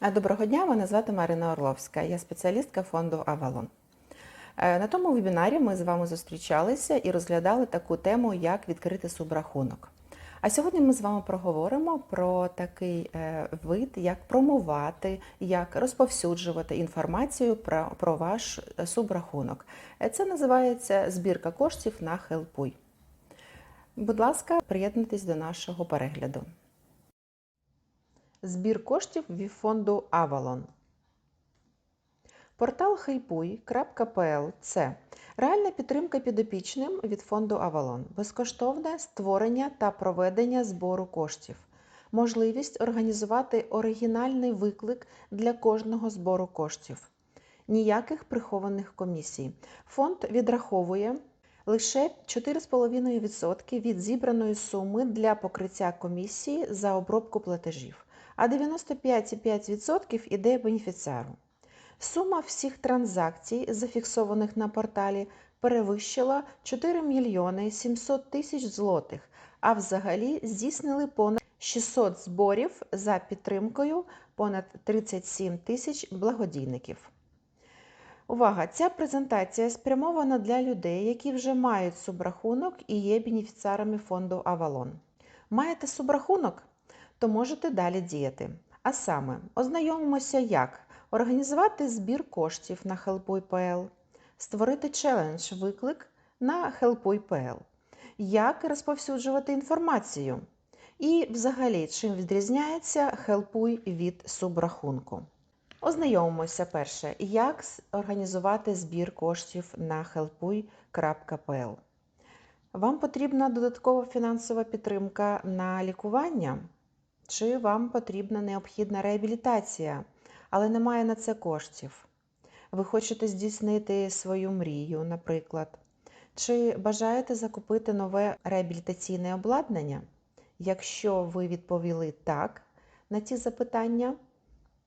Доброго дня, мене звати Марина Орловська. Я спеціалістка фонду Авалон. Е, На тому вебінарі ми з вами зустрічалися і розглядали таку тему, як відкрити субрахунок. А сьогодні ми з вами проговоримо про такий е, вид, як промувати, як розповсюджувати інформацію про, про ваш е, субрахунок. Це називається збірка коштів на Хелпуй. Будь ласка, приєднуйтесь до нашого перегляду. Збір коштів від фонду Avalon. Портал helpuy.pl – це реальна підтримка підопічним від фонду Avalon, безкоштовне створення та проведення збору коштів, можливість організувати оригінальний виклик для кожного збору коштів, ніяких прихованих комісій. Фонд відраховує лише 4,5% від зібраної суми для покриття комісії за обробку платежів, а 95,5% іде бенефіціару. Сума всіх транзакцій, зафіксованих на порталі, перевищила 4 мільйони 700 тисяч злотих, а взагалі здійснили понад 600 зборів за підтримкою понад 37 тисяч благодійників. Увага! Ця презентація спрямована для людей, які вже мають субрахунок і є бенефіціарами фонду Avalon. Маєте субрахунок? То можете далі діяти. А саме, ознайомимося, як організувати збір коштів на Helpuy.pl, створити челендж виклик на Helpuy.pl, як розповсюджувати інформацію і, взагалі, чим відрізняється Helpuy від субрахунку. Ознайомимося перше, як організувати збір коштів на helpuy.pl. Вам потрібна додаткова фінансова підтримка на лікування, чи вам потрібна необхідна реабілітація, але немає на це коштів. Ви хочете здійснити свою мрію, наприклад, чи бажаєте закупити нове реабілітаційне обладнання? Якщо ви відповіли так на ці запитання,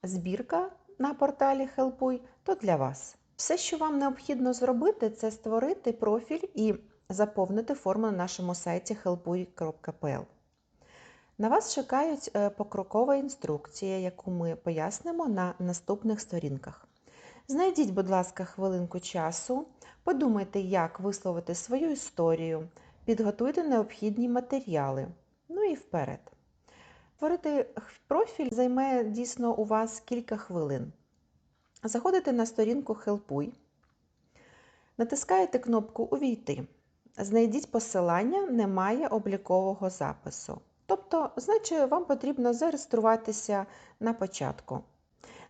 збірка на порталі Helpuy, то для вас. Все, що вам необхідно зробити, це створити профіль і заповнити форму на нашому сайті helpuy.pl. На вас чекають покрокова інструкція, яку ми пояснимо на наступних сторінках. Знайдіть, будь ласка, хвилинку часу, подумайте, як висловити свою історію, підготуйте необхідні матеріали. Ну і вперед. Створити профіль займе дійсно у вас кілька хвилин. Заходите на сторінку Helpuy, натискаєте кнопку Увійти. Знайдіть посилання Немає облікового запису. Тобто, значить, вам потрібно зареєструватися на початку.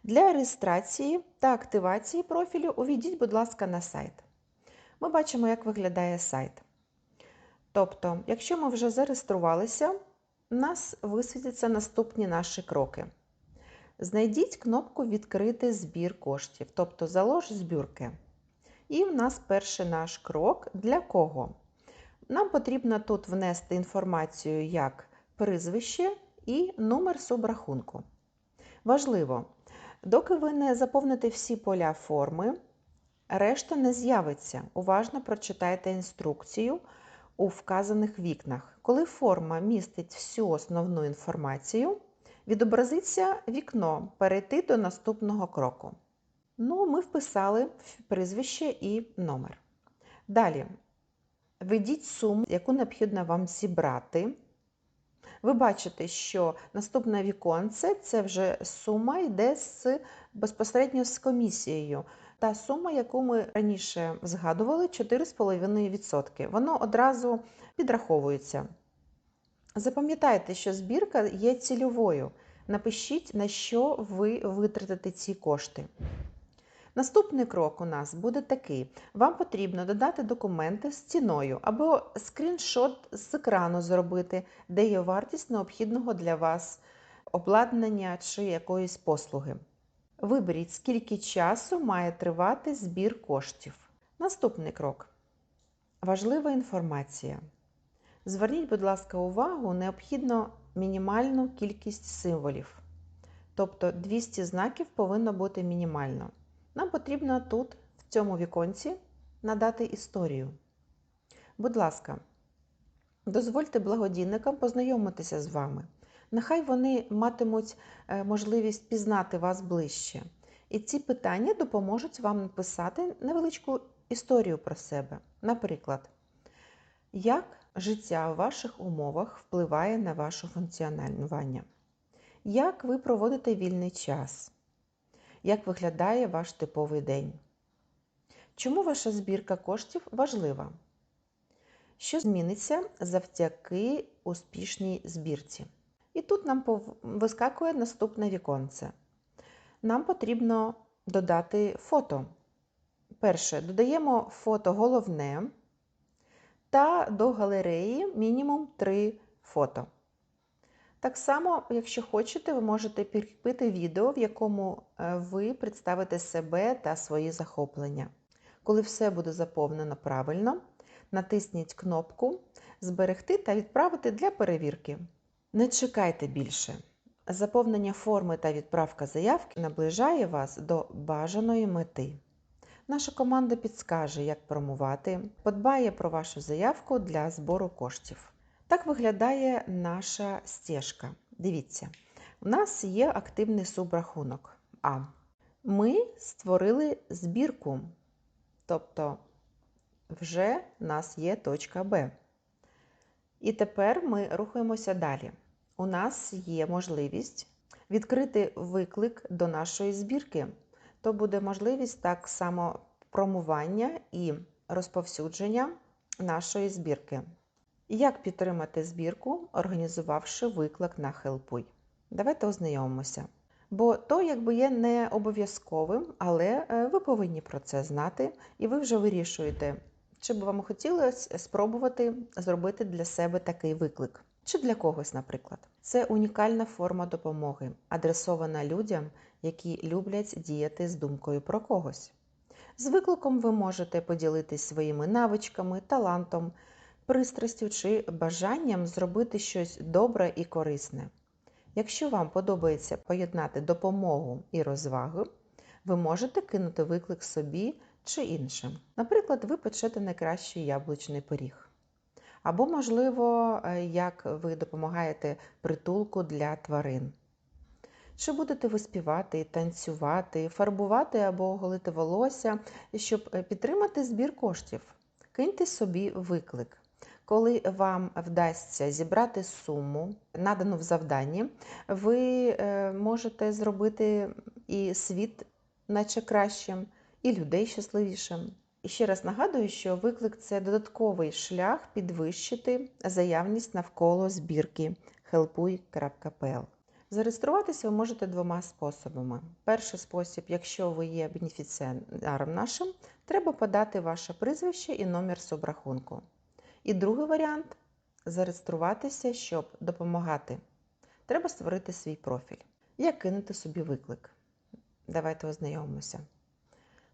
Для реєстрації та активації профілю увійдіть, будь ласка, на сайт. Ми бачимо, як виглядає сайт. Тобто, якщо ми вже зареєструвалися, у нас висвітяться наступні наші кроки. Знайдіть кнопку Відкрити збір коштів, тобто залож збірки. І в нас перший наш крок для кого? Нам потрібно тут внести інформацію як прізвище і номер субрахунку. Важливо, доки ви не заповните всі поля форми, решта не з'явиться. Уважно прочитайте інструкцію у вказаних вікнах. Коли форма містить всю основну інформацію, відобразиться вікно Перейти до наступного кроку. Ну, ми вписали прізвище і номер. Далі введіть суму, яку необхідно вам зібрати. Ви бачите, що наступне віконце це вже сума йде з, безпосередньо з комісією. Та сума, яку ми раніше згадували, 4,5%. Воно одразу підраховується. Запам'ятайте, що збірка є цільовою. Напишіть, на що ви витратите ці кошти. Наступний крок у нас буде такий: вам потрібно додати документи з ціною або скріншот з екрану зробити, де є вартість необхідного для вас обладнання чи якоїсь послуги. Виберіть, скільки часу має тривати збір коштів. Наступний крок. Важлива інформація. Зверніть, будь ласка, увагу, необхідно мінімальну кількість символів. Тобто 200 знаків повинно бути мінімально. Нам потрібно тут, в цьому віконці, надати історію. Будь ласка, дозвольте благодійникам познайомитися з вами. Нехай вони матимуть е, можливість пізнати вас ближче. І ці питання допоможуть вам написати невеличку історію про себе. Наприклад, як життя в ваших умовах впливає на ваше функціонування? Як ви проводите вільний час? Як виглядає ваш типовий день? Чому ваша збірка коштів важлива? Що зміниться завдяки успішній збірці? І тут нам вискакує наступне віконце. Нам потрібно додати фото. Перше, додаємо фото головне та до галереї мінімум 3 фото. Так само, якщо хочете, ви можете прикріпити відео, в якому е, ви представите себе та свої захоплення. Коли все буде заповнено правильно, натисніть кнопку Зберегти та відправити для перевірки. Не чекайте більше. Заповнення форми та відправка заявки наближає вас до бажаної мети. Наша команда підскаже, як промувати, подбає про вашу заявку для збору коштів. Так виглядає наша стежка. Дивіться, у нас є активний субрахунок А. Ми створили збірку, тобто вже у нас є точка Б. І тепер ми рухаємося далі. У нас є можливість відкрити виклик до нашої збірки. То буде можливість так само промування і розповсюдження нашої збірки. Як підтримати збірку, організувавши виклик на Helpuy? Давайте ознайомимося. Бо то якби є не обов'язковим, але е, ви повинні про це знати, і ви вже вирішуєте, чи б вам хотілося спробувати зробити для себе такий виклик, чи для когось, наприклад. Це унікальна форма допомоги, адресована людям, які люблять діяти з думкою про когось. З викликом ви можете поділитись своїми навичками, талантом, пристрастю чи бажанням зробити щось добре і корисне. Якщо вам подобається поєднати допомогу і розвагу, ви можете кинути виклик собі чи іншим. Наприклад, ви печете найкращий яблучний пиріг. Або, можливо, е, як ви допомагаєте притулку для тварин. Чи будете ви співати, танцювати, фарбувати або голити волосся, щоб е, підтримати збір коштів? Киньте собі виклик. Коли вам вдасться зібрати суму, надану в завданні, ви е, можете зробити і світ, наче кращим, і людей щасливішим. І ще раз нагадую, що виклик це додатковий шлях підвищити заявність навколо збірки helpuy.pl. Зареєструватися ви можете двома способами. Перший спосіб, якщо ви є бенефіціаром нашим, треба подати ваше прізвище і номер субрахунку. І другий варіант зареєструватися, щоб допомагати. Треба створити свій профіль. Як кинути собі виклик? Давайте ознайомимося.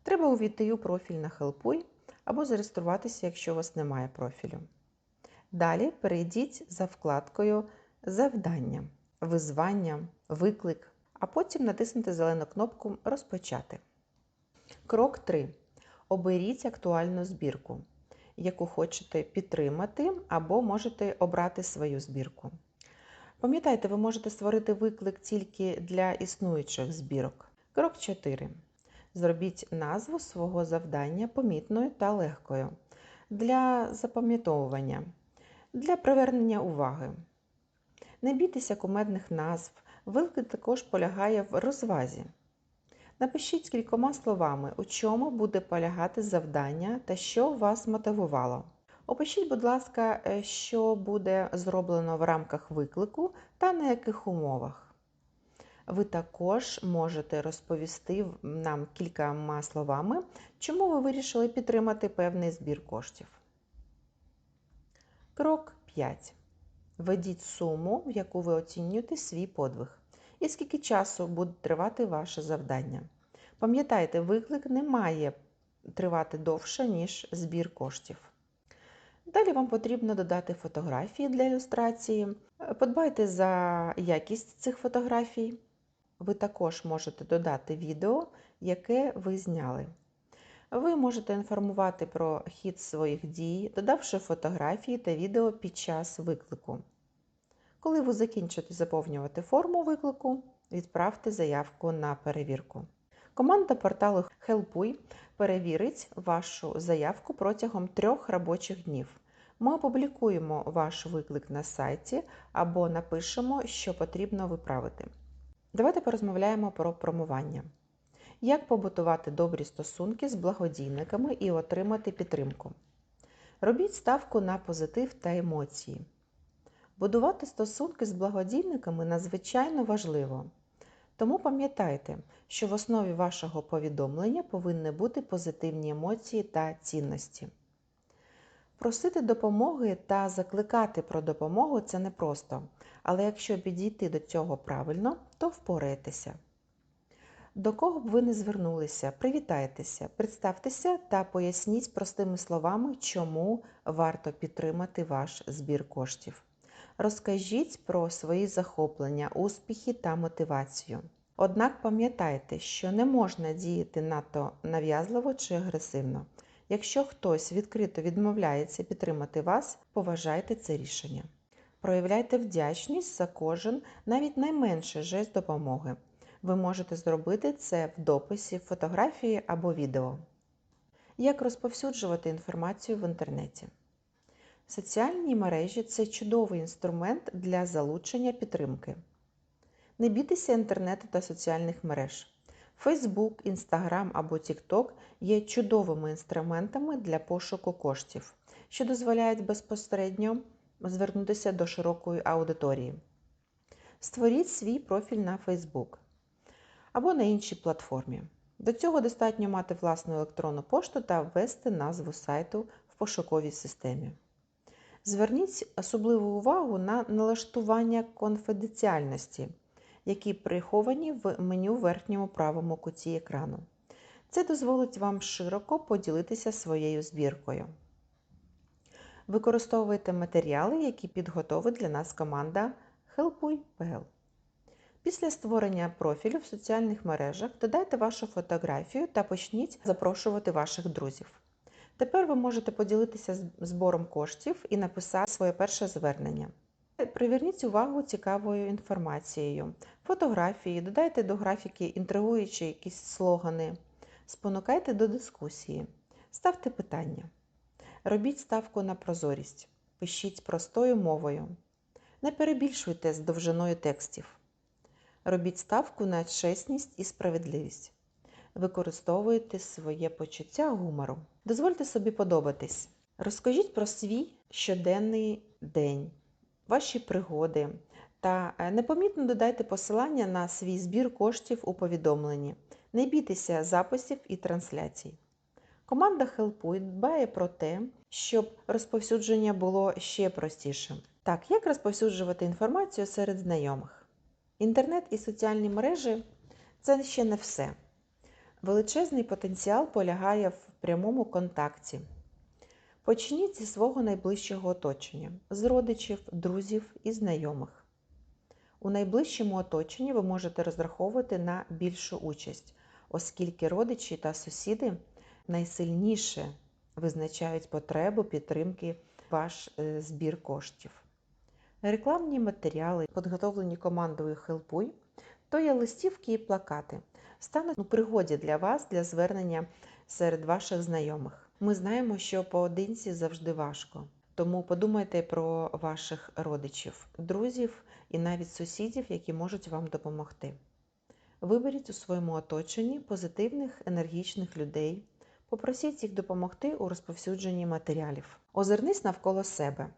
Треба увійти у профіль на Helpuy або зареєструватися, якщо у вас немає профілю. Далі перейдіть за вкладкою Завдання, визвання, виклик, а потім натиснути зелену кнопку Розпочати. Крок 3. Оберіть актуальну збірку, яку хочете підтримати, або можете обрати свою збірку. Пам'ятайте, ви можете створити виклик тільки для існуючих збірок. Крок 4. Зробіть назву свого завдання помітною та легкою для запам'ятовування, для привернення уваги. Не бійтеся кумедних назв, виклик також полягає в розвазі. Напишіть кількома словами, у чому буде полягати завдання та що вас мотивувало. Опишіть, будь ласка, е, що буде зроблено в рамках виклику та на яких умовах. Ви також можете розповісти нам кількома словами, чому ви вирішили підтримати певний збір коштів. Крок 5. Введіть суму, в яку ви оцінюєте свій подвиг, і скільки часу буде тривати ваше завдання. Пам'ятайте, виклик не має тривати довше, ніж збір коштів. Далі вам потрібно додати фотографії для ілюстрації. Подбайте за якість цих фотографій. Ви також можете додати відео, яке ви зняли. Ви можете інформувати про хід своїх дій, додавши фотографії та відео під час виклику. Коли ви закінчите заповнювати форму виклику, відправте заявку на перевірку. Команда порталу Helpuy перевірить вашу заявку протягом трьох робочих днів. Ми опублікуємо ваш виклик на сайті або напишемо, що потрібно виправити. Давайте порозмовляємо про промування. Як побутувати добрі стосунки з благодійниками і отримати підтримку? Робіть ставку на позитив та емоції. Будувати стосунки з благодійниками надзвичайно важливо. Тому пам'ятайте, що в основі вашого повідомлення повинні бути позитивні емоції та цінності. Просити допомоги та закликати про допомогу це непросто, але якщо підійти до цього правильно, то впораєтеся. До кого б ви не звернулися, привітайтеся, представтеся та поясніть простими словами, чому варто підтримати ваш збір коштів. Розкажіть про свої захоплення, успіхи та мотивацію. Однак пам'ятайте, що не можна діяти надто нав'язливо чи агресивно. Якщо хтось відкрито відмовляється підтримати вас, поважайте це рішення. Проявляйте вдячність за кожен, навіть найменший жест допомоги. Ви можете зробити це в дописі, фотографії або відео. Як розповсюджувати інформацію в інтернеті? Соціальні мережі це чудовий інструмент для залучення підтримки. Не бійтеся інтернету та соціальних мереж. Facebook, Instagram або TikTok є чудовими інструментами для пошуку коштів, що дозволяють безпосередньо звернутися до широкої аудиторії. Створіть свій профіль на Facebook або на іншій платформі. До цього достатньо мати власну електронну пошту та ввести назву сайту в пошуковій системі. Зверніть особливу увагу на налаштування конфіденціальності, які приховані в меню в верхньому правому куті екрану. Це дозволить вам широко поділитися своєю збіркою. Використовуйте матеріали, які підготовить для нас команда Helpuy.pl. Після створення профілю в соціальних мережах додайте вашу фотографію та почніть запрошувати ваших друзів. Тепер ви можете поділитися збором коштів і написати своє перше звернення. Приверніть увагу цікавою інформацією, фотографії, додайте до графіки інтригуючі якісь слогани, спонукайте до дискусії, ставте питання. Робіть ставку на прозорість, пишіть простою мовою. Не перебільшуйте з довжиною текстів. Робіть ставку на чесність і справедливість. Використовуйте своє почуття гумору. Дозвольте собі подобатись. Розкажіть про свій щоденний день, ваші пригоди та непомітно додайте посилання на свій збір коштів у повідомленні. Не бійтеся записів і трансляцій. Команда Helpuy дбає про те, щоб розповсюдження було ще простішим. Так, як розповсюджувати інформацію серед знайомих? Інтернет і соціальні мережі це ще не все. Величезний потенціал полягає в прямому контакті. Почніть зі свого найближчого оточення, з родичів, друзів і знайомих. У найближчому оточенні ви можете розраховувати на більшу участь, оскільки родичі та сусіди найсильніше визначають потребу підтримки ваш е, збір коштів. Рекламні матеріали, підготовлені командою Helpuy, то є листівки і плакати, стануть у пригоді для вас для звернення серед ваших знайомих. Ми знаємо, що поодинці завжди важко, тому подумайте про ваших родичів, друзів і навіть сусідів, які можуть вам допомогти. Виберіть у своєму оточенні позитивних, енергічних людей, попросіть їх допомогти у розповсюдженні матеріалів. Озирнись навколо себе.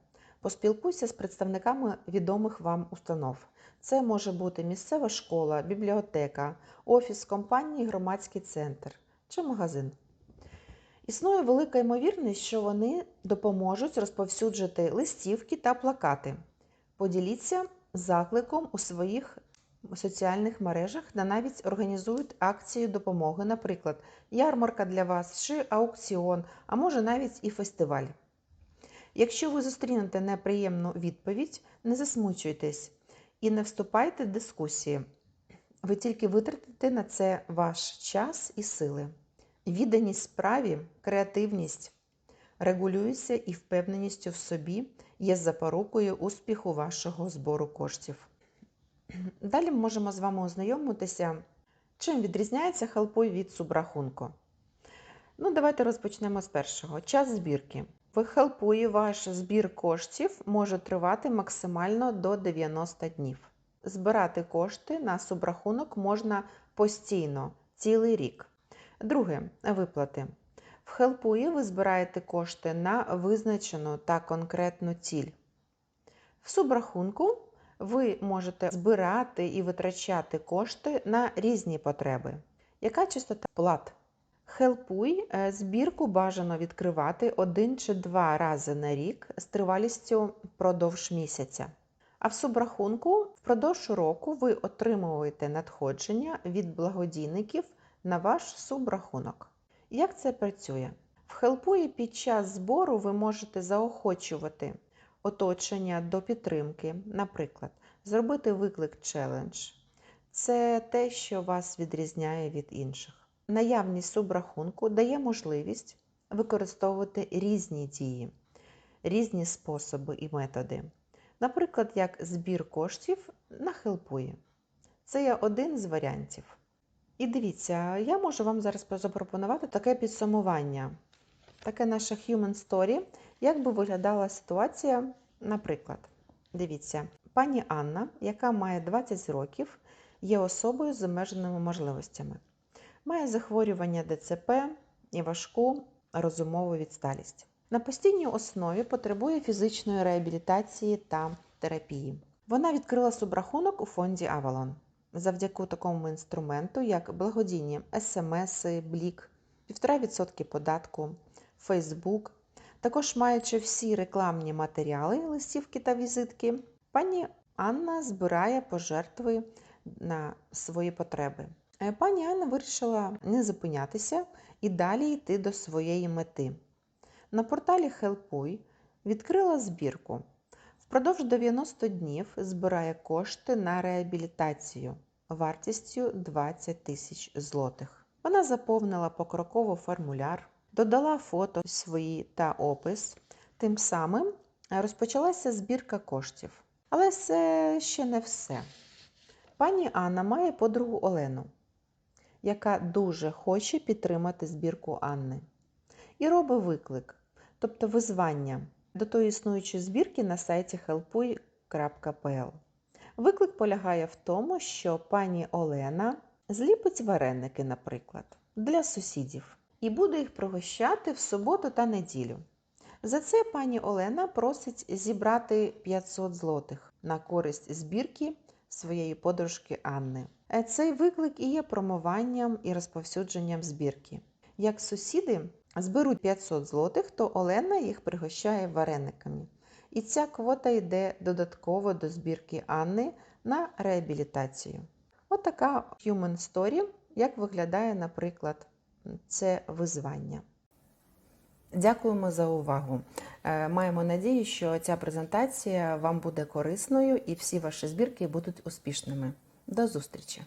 Поспілкуйся з представниками відомих вам установ. Це може бути місцева школа, бібліотека, офіс компанії, громадський центр чи магазин. Існує велика ймовірність, що вони допоможуть розповсюджити листівки та плакати. Поділіться закликом у своїх соціальних мережах та навіть організують акцію допомоги, наприклад, ярмарка для вас чи аукціон, а може навіть і фестиваль. Якщо ви зустрінете неприємну відповідь, не засмучуйтесь і не вступайте в дискусії. Ви тільки витратите на це ваш час і сили. Відданість справі, креативність, регулюється і впевненістю в собі є запорукою успіху вашого збору коштів. Далі ми можемо з вами ознайомитися, чим відрізняється хелпой від субрахунку. Ну, давайте розпочнемо з першого. Час збірки. В хелпуї ваш збір коштів може тривати максимально до 90 днів. Збирати кошти на субрахунок можна постійно, цілий рік. Друге виплати. В хелпуї ви збираєте кошти на визначену та конкретну ціль. В субрахунку ви можете збирати і витрачати кошти на різні потреби. Яка частота плат? Хелпуй е, збірку бажано відкривати один чи два рази на рік з тривалістю впродовж місяця. А в субрахунку впродовж року ви отримуєте надходження від благодійників на ваш субрахунок. Як це працює? В хелпуї під час збору ви можете заохочувати оточення до підтримки, наприклад, зробити виклик челендж. Це те, що вас відрізняє від інших. Наявність субрахунку дає можливість використовувати різні дії, різні способи і методи. Наприклад, як збір коштів на хелпуї. Це є один з варіантів. І дивіться, я можу вам зараз запропонувати таке підсумування, таке наше human story, як би виглядала ситуація, наприклад, дивіться, пані Анна, яка має 20 років, є особою з обмеженими можливостями, має захворювання ДЦП і важку розумову відсталість. На постійній основі потребує фізичної реабілітації та терапії. Вона відкрила субрахунок у фонді Avalon. Завдяки такому інструменту, як благодійні смс, блік, 1,5% податку, Фейсбук, також маючи всі рекламні матеріали, листівки та візитки, пані Анна збирає пожертви на свої потреби. Е, Пані Анна вирішила не зупинятися і далі йти до своєї мети. На порталі Helpuy відкрила збірку. Впродовж 90 днів збирає кошти на реабілітацію вартістю 20 тисяч злотих. Вона заповнила покроково формуляр, додала фото свої та опис. Тим самим розпочалася збірка коштів. Але це ще не все. Пані Анна має подругу Олену, яка дуже хоче підтримати збірку Анни. І робить виклик, тобто визвання до тої існуючої збірки на сайті helpuy.pl. Виклик полягає в тому, що пані Олена зліпить вареники, наприклад, для сусідів і буде їх пригощати в суботу та неділю. За це пані Олена просить зібрати 500 злотих на користь збірки своєї подружки Анни. Е, Цей виклик і є промуванням і розповсюдженням збірки. Як сусіди зберуть 500 злотих, то Олена їх пригощає варениками. І ця квота йде додатково до збірки Анни на реабілітацію. Отака human story, як виглядає, наприклад, це визвання. Дякуємо за увагу. Е, Маємо надію, що ця презентація вам буде корисною і всі ваші збірки будуть успішними. До зустрічі!